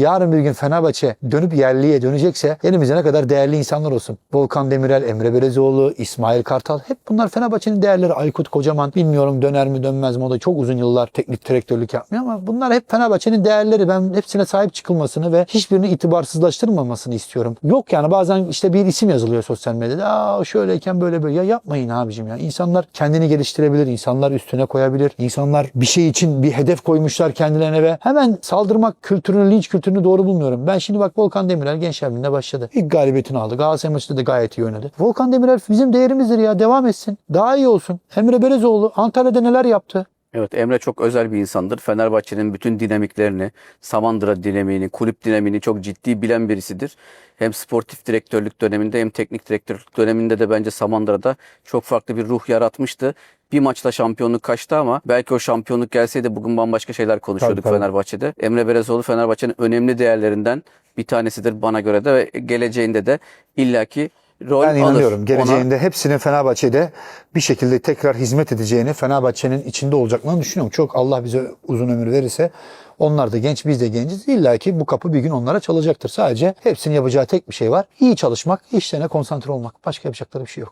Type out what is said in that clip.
Yarın bir gün Fenerbahçe dönüp yerliye dönecekse elimizde ne kadar değerli insanlar olsun. Volkan Demirel, Emre Belezoğlu, İsmail Kartal hep bunlar Fenerbahçe'nin değerleri. Aykut Kocaman bilmiyorum döner mi dönmez mi o da çok uzun yıllar teknik direktörlük yapmıyor ama bunlar hep Fenerbahçe'nin değerleri. Ben hepsine sahip çıkılmasını ve hiçbirini itibarsızlaştırmamasını istiyorum. Yok yani bazen işte bir isim yazılıyor sosyal medyada. Aa şöyleyken böyle böyle. Ya yapmayın abicim ya. İnsanlar kendini geliştirebilir. insanlar üstüne koyabilir. İnsanlar bir şey için bir hedef koymuşlar kendilerine ve hemen saldırmak kültürünü, linç kültürünü doğru bulmuyorum. Ben şimdi bak Volkan Demirel Gençler Birliği'nde başladı. İlk galibiyetini aldı. Galatasaray maçında da gayet iyi oynadı. Volkan Demirel bizim değerimizdir ya. Devam etsin. Daha iyi olsun. Emre Belezoğlu Antalya'da neler yaptı? Evet Emre çok özel bir insandır. Fenerbahçe'nin bütün dinamiklerini, Samandıra dinamiğini, kulüp dinamiğini çok ciddi bilen birisidir. Hem sportif direktörlük döneminde hem teknik direktörlük döneminde de bence Samandıra'da çok farklı bir ruh yaratmıştı. Bir maçla şampiyonluk kaçtı ama belki o şampiyonluk gelseydi bugün bambaşka şeyler konuşuyorduk Tabii, tabii. Fenerbahçe'de. Emre Belezoğlu Fenerbahçe'nin önemli değerlerinden bir tanesidir bana göre de ve geleceğinde de illaki rol Ben alır. inanıyorum. Ona- Geleceğinde hepsinin Fenerbahçe'de bir şekilde tekrar hizmet edeceğini, Fenerbahçe'nin içinde olacaklarını düşünüyorum. Çok Allah bize uzun ömür verirse onlar da genç, biz de genciz. İlla ki bu kapı bir gün onlara çalacaktır. Sadece hepsinin yapacağı tek bir şey var. İyi çalışmak, işlerine konsantre olmak. Başka yapacakları bir şey yok.